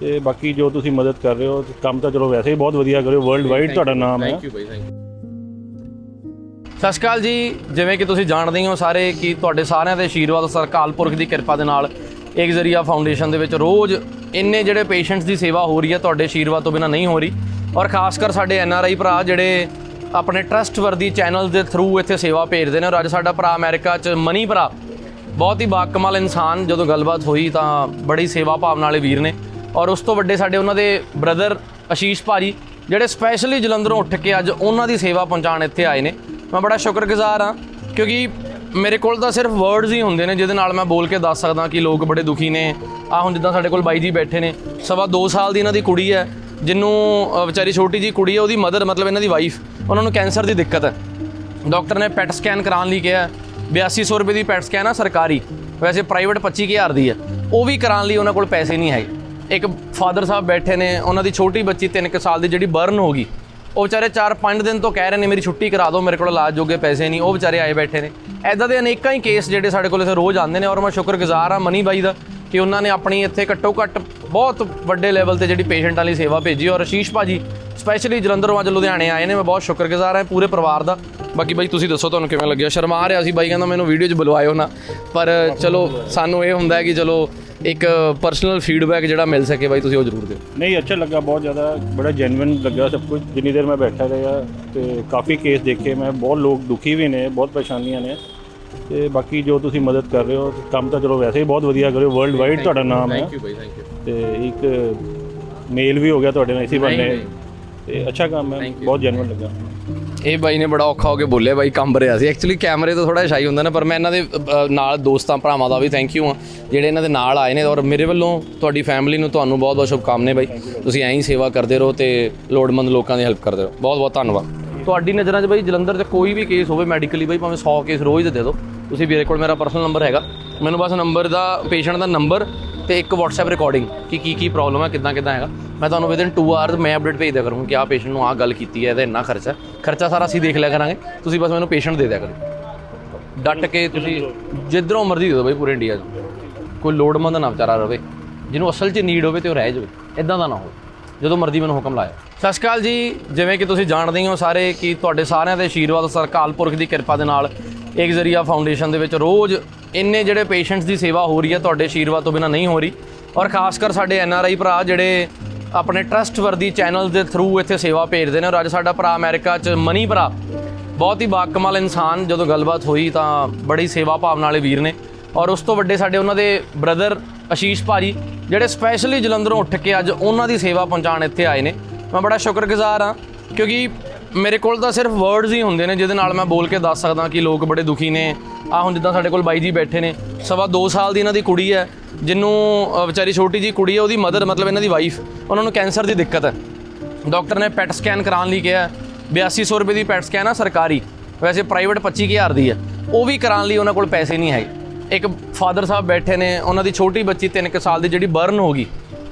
ਤੇ ਬਾਕੀ ਜੋ ਤੁਸੀਂ ਮਦਦ ਕਰ ਰਹੇ ਹੋ ਕੰਮ ਤਾਂ ਚਲੋ ਵੈਸੇ ਹੀ ਬਹੁਤ ਵਧੀਆ ਕਰਿਓ ਵਰਲਡ ਵਾਈਡ ਤੁਹਾਡਾ ਨਾਮ ਹੈ। Thank you by thank you ਸਤਿ ਸ਼੍ਰੀ ਅਕਾਲ ਜੀ ਜਿਵੇਂ ਕਿ ਤੁਸੀਂ ਜਾਣਦੇ ਹੋ ਸਾਰੇ ਕਿ ਤੁਹਾਡੇ ਸਾਰਿਆਂ ਦੇ ਆਸ਼ੀਰਵਾਦ ਸਰਕਾਲ ਪੁਰਖ ਦੀ ਕਿਰਪਾ ਦੇ ਨਾਲ ਇੱਕ ਜ਼ਰੀਆ ਫਾਊਂਡੇਸ਼ਨ ਦੇ ਵਿੱਚ ਰੋਜ਼ ਇੰਨੇ ਜਿਹੜੇ ਪੇਸ਼ੈਂਟਸ ਦੀ ਸੇਵਾ ਹੋ ਰਹੀ ਹੈ ਤੁਹਾਡੇ ਆਸ਼ੀਰਵਾਦ ਤੋਂ ਬਿਨਾ ਨਹੀਂ ਹੋ ਰਹੀ। ਔਰ ਖਾਸ ਕਰ ਸਾਡੇ ਐਨ ਆਰ ਆਈ ਭਰਾ ਜਿਹੜੇ ਆਪਣੇ ਟਰਸਟ ਵਰਦੀ ਚੈਨਲ ਦੇ ਥਰੂ ਇੱਥੇ ਸੇਵਾ ਭੇਜਦੇ ਨੇ ਔਰ ਅੱਜ ਸਾਡਾ ਭਰਾ ਅਮਰੀਕਾ 'ਚ ਮਨੀ ਭਰਾ ਬਹੁਤ ਹੀ ਬਾਕਮਾਲ ਇਨਸਾਨ ਜਦੋਂ ਗੱਲਬਾਤ ਹੋਈ ਤਾਂ ਬੜੀ ਸੇਵਾ ਭਾਵਨਾ ਵਾਲੇ ਵੀਰ ਨੇ। ਔਰ ਉਸ ਤੋਂ ਵੱਡੇ ਸਾਡੇ ਉਹਨਾਂ ਦੇ ਬ੍ਰਦਰ ਆਸ਼ੀਸ਼ ਭਾਜੀ, ਜਿਹੜੇ ਸਪੈਸ਼ਲੀ ਜਲੰਧਰੋਂ ਉੱਠ ਕੇ ਅੱਜ ਉਹਨਾਂ ਦੀ ਸੇਵਾ ਪਹੁੰਚਾਉਣ ਇੱਥੇ ਆਏ ਨੇ। ਮੈਂ ਬੜਾ ਸ਼ੁਕਰਗੁਜ਼ਾਰ ਹਾਂ, ਕਿਉਂਕਿ ਮੇਰੇ ਕੋਲ ਤਾਂ ਸਿਰਫ ਵਰਡਸ ਹੀ ਹੁੰਦੇ ਨੇ, ਜਿਹਦੇ ਨਾਲ ਮੈਂ ਬੋਲ ਕੇ ਦੱਸ ਸਕਦਾ ਕਿ ਲੋਕ ਬੜੇ ਦੁਖੀ ਨੇ। ਆ ਹੁਣ ਜਿੱਦਾਂ ਸਾਡੇ ਕੋਲ ਬਾਈ ਜੀ ਬੈਠੇ ਨੇ, ਸਵਾ 2 ਸਾਲ ਦੀ ਇਹਨਾਂ ਦੀ ਕੁੜੀ ਹੈ, ਜਿਹਨੂੰ ਵਿਚਾਰੀ ਛੋਟੀ ਜੀ ਕੁੜੀ ਹੈ, ਉਹਦੀ ਮਦਰ ਮਤਲਬ ਇਹਨਾਂ ਦੀ ਵਾਈਫ ਉਹਨਾਂ ਨੂੰ ਕੈਂਸਰ ਦੀ ਦਿੱਕਤ ਹੈ। ਡਾਕਟਰ ਨੇ ਪੈਟ ਸਕੈਨ ਕਰਾਉਣ ਲਈ ਕਿਹਾ 8200 ਰੁਪਏ ਦੀ ਪੈਟ ਸਕੈਨ ਆ ਸਰਕਾਰੀ, ਵੈਸੇ ਪ੍ਰਾਈਵੇਟ 25000 ਦੀ ਹੈ। ਉਹ ਵੀ ਕਰਾਉਣ ਲਈ ਉਹਨਾਂ ਕੋਲ ਪੈਸੇ ਨਹੀਂ ਹੈਗੇ। ਇੱਕ ਫਾਦਰ ਸਾਹਿਬ ਬੈਠੇ ਨੇ, ਉਹਨਾਂ ਦੀ ਛੋਟੀ ਬੱਚੀ 3 ਸਾਲ ਦੀ ਜਿਹੜੀ ਬਰਨ ਹੋ ਗਈ, ਉਹ ਵਿਚਾਰੇ 4-5 ਦਿਨ ਤੋਂ ਕਹਿ ਰਹੇ ਨੇ, ਮੇਰੀ ਛੁੱਟੀ ਕਰਾ ਦਿਓ, ਮੇਰੇ ਕੋਲ ਇਲਾਜ ਜੋਗੇ ਪੈਸੇ ਨਹੀਂ। ਉਹ ਵਿਚਾਰੇ ਆਏ ਬੈਠੇ ਨੇ। ਐਦਾਂ ਦੇ ਅਨੇਕਾਂ ਹੀ ਕੇਸ ਜਿਹੜੇ ਸਾਡੇ ਕੋਲ ਇੱਥੇ ਰੋਜ਼ ਆਉਂਦੇ ਨੇ ਔਰ ਮੈਂ ਸ਼ੁਕਰਗੁਜ਼ਾਰ ਹਾਂ ਮਨੀ ਬਾਈ ਦਾ ਕਿ ਉਹਨਾਂ ਨੇ ਆਪਣੀ ਇੱਥੇ ਘੱਟੋ ਘੱਟ ਬਹੁਤ ਵੱਡੇ ਲੈਵਲ ਤੇ ਜਿਹੜੀ ਪੇਸ਼ੈਂਟਾਂ ਲਈ ਸੇਵਾ ਭੇਜੀ ਔਰ ਆਸ਼ੀਸ਼ ਭਾਜੀ ਸਪੈਸ਼ਲੀ ਜਲੰਧਰੋਂ ਅੱਜ ਲੁਧਿਆਣੇ ਆਏ ਨੇ, ਮੈਂ ਬਹੁਤ ਸ਼ੁਕਰਗੁਜ਼ਾਰ ਹਾਂ ਪੂਰੇ ਪਰਿਵਾਰ ਦਾ। ਬਾਕੀ ਬਾਈ, ਤੁਸੀਂ ਦੱਸੋ ਤੁਹਾਨੂੰ ਕਿਵੇਂ ਲੱਗਿਆ? ਸ਼ਰਮਾ ਰਿਹਾ ਸੀ ਬਾਈ, ਕਹਿੰਦਾ ਮੈਨੂੰ ਵੀਡੀਓ 'ਚ ਬੁਲਵਾਇਓ ਨਾ। ਪਰ ਚਲੋ, ਸਾਨੂੰ ਇਹ ਹੁੰਦਾ ਕਿ ਚਲੋ ਇੱਕ ਪਰਸਨਲ ਫੀਡਬੈਕ ਜਿਹੜਾ ਮਿਲ ਸਕੇ ਬਾਈ ਤੁਸੀਂ ਉਹ ਜ਼ਰੂਰ ਦਿਓ। ਨਹੀਂ ਅੱਛਾ ਲੱਗਾ ਬਹੁਤ ਜ਼ਿਆਦਾ ਬੜਾ ਜੈਨੂਇਨ ਲੱਗਾ ਸਭ ਕੁਝ। ਜਿੰਨੀ ਦੇਰ ਮੈਂ ਬੈਠਾ ਰਿਹਾ ਤੇ ਕਾਫੀ ਕੇਸ ਦੇਖੇ ਮੈਂ ਬਹੁਤ ਲੋਕ ਦੁਖੀ ਵੀ ਨੇ ਬਹੁਤ ਪਰੇਸ਼ਾਨੀਆਂ ਨੇ। ਤੇ ਬਾਕੀ ਜੋ ਤੁਸੀਂ ਮਦਦ ਕਰ ਰਹੇ ਹੋ ਕੰਮ ਤਾਂ ਚਲੋ ਵੈਸੇ ਹੀ ਬਹੁਤ ਵਧੀਆ ਕਰਿਓ ਵਰਲਡ ਵਾਈਡ ਤੁਹਾਡਾ ਨਾਮ ਹੈ। Thank you by thank you ਤੇ ਇੱਕ ਮੇਲ ਵੀ ਹੋ ਗਿਆ ਤੁਹਾਡੇ ਨਾਲ ਇਸੇ ਬੰਨੇ ਤੇ ਅੱਛਾ ਕੰਮ ਹੈ ਬਹੁਤ ਜੈਨੂਇਨ ਲੱਗਾ। ਇਹ ਬਾਈ ਨੇ ਬੜਾ ਔਖਾ ਹੋ ਕੇ ਬੋਲਿਆ ਬਾਈ ਕੰਬ ਰਿਹਾ ਸੀ। ਐਕਚੁਅਲੀ ਕੈਮਰੇ ਤੋਂ ਥੋੜਾ ਸ਼ਾਈ ਹੁੰਦਾ ਨਾ ਪਰ ਮੈਂ ਇਹਨਾਂ ਦੇ ਅ, ਨਾਲ ਦੋਸਤਾਂ ਭਰਾਵਾਂ ਦਾ ਵੀ ਥੈਂਕ ਯੂ ਆ ਜਿਹੜੇ ਇਹਨਾਂ ਦੇ ਨਾਲ ਆਏ ਨੇ ਔਰ ਮੇਰੇ ਵੱਲੋਂ ਤੁਹਾਡੀ ਫੈਮਿਲੀ ਨੂੰ ਤੁਹਾਨੂੰ ਬਹੁਤ ਬਹੁਤ ਸ਼ੁਭਕਾਮਨਾਵਾਂ ਬਾਈ। ਤੁਸੀਂ ਐਂ ਹੀ ਸੇਵਾ ਕਰਦੇ ਰਹੋ ਤੇ ਲੋੜਵੰਦ ਲੋਕਾਂ ਦੀ ਹੈਲਪ ਕਰਦੇ ਰਹੋ। ਬਹੁਤ ਬਹੁਤ ਧੰਨਵਾਦ। ਤੁਹਾਡੀ ਨਜ਼ਰਾਂ 'ਚ ਬਾਈ ਜਲੰਧਰ 'ਚ ਕੋਈ ਵੀ ਕੇਸ ਹੋਵੇ ਮੈਡੀਕਲੀ ਬਾਈ ਭਾਵੇਂ 100 ਕੇਸ ਰੋਜ਼ ਦੇ ਦੇ ਦਿਓ। ਤੁਸੀਂ ਮੇਰੇ ਕੋਲ ਮੇਰਾ ਪਰਸਨਲ ਨੰਬਰ ਹੈਗਾ। ਮੈਨੂੰ ਬਸ ਨੰਬਰ ਦਾ ਪੇਸ਼ੈਂਟ ਦਾ ਨੰਬਰ ਤੇ ਇੱਕ WhatsApp ਰਿਕਾਰਡਿੰਗ ਕਿ ਕੀ ਕੀ ਪ੍ਰੋਬਲਮ ਹੈ ਕਿੱਦਾਂ ਕਿੱਦਾਂ ਹੈਗਾ। ਮੈਂ ਤੁਹਾਨੂੰ ਵਿਦਿਨ 2 ਆਵਰਸ ਮੈਂ ਅਪਡੇਟ ਭੇਜ ਦਿਆ ਕਰੂੰਗਾ ਕਿ ਆਹ ਪੇਸ਼ੈਂਟ ਨੂੰ ਆਹ ਗੱਲ ਕੀਤੀ ਹੈ, ਇਹਦਾ ਇੰਨਾ ਖਰਚਾ ਖਰਚਾ ਸਾਰਾ ਅਸੀਂ ਦੇਖ ਲਿਆ ਕਰਾਂਗੇ। ਤੁਸੀਂ ਬਸ ਮੈਨੂੰ ਪੇਸ਼ੈਂਟ ਦੇ ਦਿਆ ਕਰੋ। ਡੱਟ ਕੇ ਤੁਸੀਂ ਜਿੱਧਰੋਂ ਮਰਜ਼ੀ ਦੇ ਦਿਓ ਬਈ ਪੂਰੇ ਇੰਡੀਆ 'ਚ। ਕੋਈ ਲੋੜਮੰਦ ਨਾ ਵਿਚਾਰਾ ਰਵੇ। ਜਿਹਨੂੰ ਅਸਲ 'ਚ ਨੀਡ ਹੋਵੇ ਤੇ ਉਹ ਰਹਿ ਜਾਵੇ। ਇਦਾਂ ਦਾ ਨਾ ਹੋਵੇ। ਜਦੋਂ ਮਰਜ਼ੀ ਮੈਨੂੰ ਹੁਕਮ ਲਾਇਆ ਸਤਿ ਸ਼੍ਰੀ ਅਕਾਲ ਜੀ। ਜਿਵੇਂ ਕਿ ਤੁਸੀਂ ਜਾਣਦੇ ਹੋ ਸਾਰੇ ਕਿ ਤੁਹਾਡੇ ਸਾਰਿਆਂ ਦੇ ਆਸ਼ੀਰਵਾਦ ਸਰਕਾਲ ਪੁਰਖ ਦੀ ਕਿਰਪਾ ਦੇ ਨਾਲ ਇੱਕ ਜ਼ਰੀਆ ਫਾਊਂਡੇਸ਼ਨ ਦੇ ਵਿੱਚ ਰੋਜ਼ ਇੰਨੇ ਜਿਹੜੇ ਪੇਸ਼ੈਂਟਸ ਦੀ ਸੇਵਾ ਹੋ ਰਹੀ ਹੈ, ਤੁਹਾਡੇ ਆਸ਼ੀਰਵਾਦ ਤੋਂ ਬਿਨਾ ਨਹੀਂ ਹੋ ਰਹੀ। ਔਰ ਖਾਸ ਕਰ ਸਾਡੇ ਐਨ ਆਰ ਆਈ ਭਰਾ ਜਿਹੜੇ ਆਪਣੇ ਟਰਸਟ ਵਰਦੀ ਚੈਨਲ ਦੇ ਥਰੂ ਇੱਥੇ ਸੇਵਾ ਭੇਜਦੇ ਨੇ ਔਰ ਅੱਜ ਸਾਡਾ ਭਰਾ ਅਮਰੀਕਾ 'ਚ ਮਨੀ ਭਰਾ। ਬਹੁਤ ਹੀ ਬਾਕਮਾਲ ਇਨਸਾਨ, ਜਦੋਂ ਗੱਲਬਾਤ ਹੋਈ ਤਾਂ ਬੜੀ ਸੇਵਾ ਭਾਵਨਾ ਵਾਲੇ ਵੀਰ ਨੇ। ਔਰ ਉਸ ਤੋਂ ਵੱਡੇ ਸਾਡੇ ਉਹਨਾਂ ਦੇ ਬ੍ਰਦਰ ਆਸ਼ੀਸ਼ ਭਾਜੀ, ਜਿਹੜੇ ਸਪੈਸ਼ਲੀ ਜਲੰਧਰੋਂ ਉੱਠ ਕੇ ਅੱਜ ਉਹਨਾਂ ਦੀ ਸੇਵਾ ਪਹੁੰਚਾਉਣ ਇੱਥੇ ਆਏ ਨੇ। ਮੈਂ ਬੜਾ ਸ਼ੁਕਰਗੁਜ਼ਾਰ ਹਾਂ, ਕਿਉਂਕਿ ਮੇਰੇ ਕੋਲ ਤਾਂ ਸਿਰਫ ਵਰਡਸ ਹੀ ਹੁੰਦੇ ਨੇ, ਜਿਹਦੇ ਨਾਲ ਮੈਂ ਬੋਲ ਕੇ ਦੱਸ ਸਕਦਾ ਕਿ ਲੋਕ ਬੜੇ ਦੁਖੀ ਨੇ। ਆ ਹੁਣ ਜਿੱਦਾਂ ਸਾਡੇ ਕੋਲ ਬਾਈ ਜੀ ਬੈਠੇ ਨੇ, ਸਵਾ 2 ਸਾਲ ਦੀ ਇਹਨਾਂ ਦੀ ਕੁੜੀ ਹੈ, ਜਿਹਨੂੰ ਵਿਚਾਰੀ ਛੋਟੀ ਜੀ ਕੁੜੀ ਹੈ, ਉਹਦੀ ਮਦਰ ਮਤਲਬ ਇਹਨਾਂ ਦੀ ਵਾਈਫ ਉਹਨਾਂ ਨੂੰ ਕੈਂਸਰ ਦੀ ਦਿੱਕਤ ਹੈ। ਡਾਕਟਰ ਨੇ ਪੈਟ ਸਕੈਨ ਕਰਾਉਣ ਲਈ ਕਿਹਾ 8200 ਰੁਪਏ ਦੀ ਪੈਟ ਸਕੈਨ ਆ ਸਰਕਾਰੀ, ਵੈਸੇ ਪ੍ਰਾਈਵੇਟ 25000 ਦੀ ਹੈ। ਉਹ ਵੀ ਕਰਾਉਣ ਲਈ ਉਹਨਾਂ ਕੋਲ ਪੈਸੇ ਨਹੀਂ ਹੈਗੇ ਇੱਕ ਫਾਦਰ ਸਾਹਿਬ ਬੈਠੇ ਨੇ, ਉਹਨਾਂ ਦੀ ਛੋਟੀ ਬੱਚੀ 3 ਸਾਲ ਦੀ ਜਿਹੜੀ ਬਰਨ ਹੋ ਗਈ।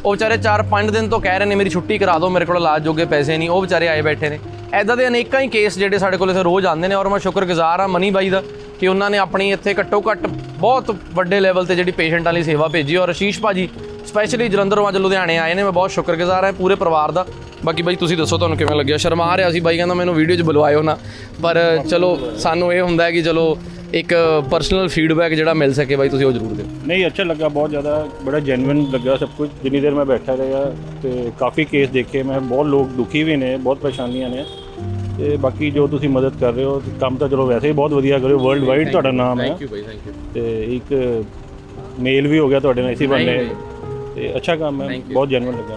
ਉਹ ਵਿਚਾਰੇ 4-5 ਦਿਨ ਤੋਂ ਕਹਿ ਰਹੇ ਨੇ, ਮੇਰੀ ਛੁੱਟੀ ਕਰਾ ਦਿਓ, ਮੇਰੇ ਕੋਲ ਇਲਾਜ ਜੋਗੇ ਪੈਸੇ ਨਹੀਂ। ਉਹ ਵਿਚਾਰੇ ਆਏ ਬੈਠੇ ਨੇ। ਐਦਾਂ ਦੇ ਅਨੇਕਾਂ ਹੀ ਕੇਸ ਜਿਹੜੇ ਸਾਡੇ ਕੋਲ ਇੱਥੇ ਰੋਜ਼ ਆਉਂਦੇ ਨੇ ਔਰ ਮੈਂ ਸ਼ੁਕਰਗੁਜ਼ਾਰ ਹਾਂ ਮਨੀ ਬਾਈ ਦਾ ਕਿ ਉਹਨਾਂ ਨੇ ਆਪਣੀ ਇੱਥੇ ਘੱਟੋ ਘੱਟ ਬਹੁਤ ਵੱਡੇ ਲੈਵਲ ਤੇ ਜਿਹੜੀ ਪੇਸ਼ੈਂਟਾਂ ਲਈ ਸੇਵਾ ਭੇਜੀ ਔਰ ਆਸ਼ੀਸ਼ ਭਾਜੀ ਸਪੈਸ਼ਲੀ ਜਲੰਧਰੋਂ ਅੱਜ ਲੁਧਿਆਣੇ ਆਏ ਨੇ, ਮੈਂ ਬਹੁਤ ਸ਼ੁਕਰਗੁਜ਼ਾਰ ਹਾਂ ਪੂਰੇ ਪਰਿਵਾਰ ਦਾ। ਬਾਕੀ ਬਾਈ, ਤੁਸੀਂ ਦੱਸੋ ਤੁਹਾਨੂੰ ਕਿਵੇਂ ਲੱਗਿਆ? ਸ਼ਰਮਾ ਰਿਹਾ ਸੀ ਬਾਈ, ਕਹਿੰਦਾ ਮੈਨੂੰ ਵੀਡੀਓ 'ਚ ਬੁਲਵਾਇਓ ਨਾ। ਪਰ ਚਲੋ, ਸਾਨੂੰ ਇਹ ਹੁੰਦਾ ਕਿ ਚਲੋ ਇੱਕ ਪਰਸਨਲ ਫੀਡਬੈਕ ਜਿਹੜਾ ਮਿਲ ਸਕੇ ਬਾਈ ਤੁਸੀਂ ਉਹ ਜ਼ਰੂਰ ਦਿਓ। ਨਹੀਂ ਅੱਛਾ ਲੱਗਾ ਬਹੁਤ ਜ਼ਿਆਦਾ ਬੜਾ ਜੈਨੂਇਨ ਲੱਗਾ ਸਭ ਕੁਝ। ਜਿੰਨੀ ਦੇਰ ਮੈਂ ਬੈਠਾ ਰਿਹਾ ਤੇ ਕਾਫੀ ਕੇਸ ਦੇਖੇ ਮੈਂ ਬਹੁਤ ਲੋਕ ਦੁਖੀ ਵੀ ਨੇ ਬਹੁਤ ਪਰੇਸ਼ਾਨੀਆਂ ਨੇ। ਤੇ ਬਾਕੀ ਜੋ ਤੁਸੀਂ ਮਦਦ ਕਰ ਰਹੇ ਹੋ ਕੰਮ ਤਾਂ ਚਲੋ ਵੈਸੇ ਹੀ ਬਹੁਤ ਵਧੀਆ ਕਰਿਓ ਵਰਲਡ ਵਾਈਡ ਤੁਹਾਡਾ ਨਾਮ ਹੈ। Thank you by thank you ਤੇ ਇੱਕ ਮੇਲ ਵੀ ਹੋ ਗਿਆ ਤੁਹਾਡੇ ਨਾਲ ਇਸੇ ਬੰਨੇ ਤੇ ਅੱਛਾ ਕੰਮ ਹੈ ਬਹੁਤ ਜੈਨੂਇਨ ਲੱਗਾ।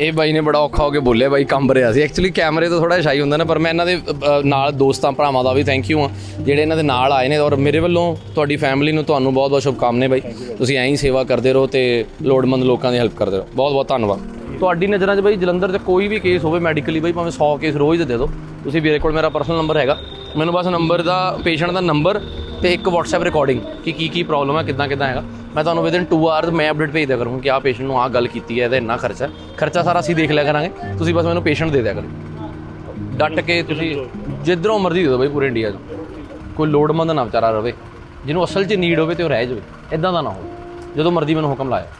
ਇਹ ਬਾਈ ਨੇ ਬੜਾ ਔਖਾ ਹੋ ਕੇ ਬੋਲਿਆ ਬਾਈ ਕੰਬ ਰਿਹਾ ਸੀ। ਐਕਚੁਅਲੀ ਕੈਮਰੇ ਤੋਂ ਥੋੜਾ ਸ਼ਾਈ ਹੁੰਦਾ ਨਾ ਪਰ ਮੈਂ ਇਹਨਾਂ ਦੇ ਅ, ਨਾਲ ਦੋਸਤਾਂ ਭਰਾਵਾਂ ਦਾ ਵੀ ਥੈਂਕ ਯੂ ਆ ਜਿਹੜੇ ਇਹਨਾਂ ਦੇ ਨਾਲ ਆਏ ਨੇ ਔਰ ਮੇਰੇ ਵੱਲੋਂ ਤੁਹਾਡੀ ਫੈਮਿਲੀ ਨੂੰ ਤੁਹਾਨੂੰ ਬਹੁਤ ਬਹੁਤ ਸ਼ੁਭਕਾਮਨਾਵਾਂ ਬਾਈ। ਤੁਸੀਂ ਐਂ ਹੀ ਸੇਵਾ ਕਰਦੇ ਰਹੋ ਤੇ ਲੋੜਵੰਦ ਲੋਕਾਂ ਦੀ ਹੈਲਪ ਕਰਦੇ ਰਹੋ। ਬਹੁਤ ਬਹੁਤ ਧੰਨਵਾਦ। ਤੁਹਾਡੀ ਨਜ਼ਰਾਂ 'ਚ ਬਾਈ ਜਲੰਧਰ 'ਚ ਕੋਈ ਵੀ ਕੇਸ ਹੋਵੇ ਮੈਡੀਕਲੀ ਬਾਈ ਭਾਵੇਂ 100 ਕੇਸ ਰੋਜ਼ ਦੇ ਦੇ ਦਿਓ ਤੁਸੀਂ ਮੇਰੇ ਕੋਲ ਮੇਰਾ ਪਰਸਨਲ ਨੰਬਰ ਹੈਗਾ। ਮੈਨੂੰ ਬਸ ਨੰਬਰ ਦਾ ਪੇਸ਼ੈਂਟ ਦਾ ਨੰਬਰ ਤੇ ਇੱਕ WhatsApp ਰਿਕਾਰਡਿੰਗ ਕਿ ਕੀ ਕੀ ਪ੍ਰੋਬਲਮ ਹੈ ਕਿੱਦਾਂ ਕਿੱਦਾਂ ਹੈਗਾ। ਮੈਂ ਤੁਹਾਨੂੰ ਵਿਦਿਨ 2 ਆਵਰਸ ਮੈਂ ਅਪਡੇਟ ਭੇਜ ਦਿਆ ਕਰੂੰਗਾ ਕਿ ਆਹ ਪੇਸ਼ੈਂਟ ਨੂੰ ਆਹ ਗੱਲ ਕੀਤੀ ਹੈ, ਇਹਦਾ ਇੰਨਾ ਖਰਚਾ ਖਰਚਾ ਸਾਰਾ ਅਸੀਂ ਦੇਖ ਲਿਆ ਕਰਾਂਗੇ। ਤੁਸੀਂ ਬਸ ਮੈਨੂੰ ਪੇਸ਼ੈਂਟ ਦੇ ਦਿਆ ਕਰੋ। ਡੱਟ ਕੇ ਤੁਸੀਂ ਜਿੱਧਰੋਂ ਮਰਜ਼ੀ ਦੇ ਦਿਓ ਬਈ ਪੂਰੇ ਇੰਡੀਆ 'ਚ। ਕੋਈ ਲੋੜਮੰਦ ਨਾ ਵਿਚਾਰਾ ਰਵੇ। ਜਿਹਨੂੰ ਅਸਲ 'ਚ ਨੀਡ ਹੋਵੇ ਤੇ ਉਹ ਰਹਿ ਜਾਵੇ। ਇਦਾਂ ਦਾ ਨਾ ਹੋਵੇ। ਜਦੋਂ ਮਰਜ਼ੀ ਮੈਨੂੰ ਹੁਕਮ ਲਾਇਆ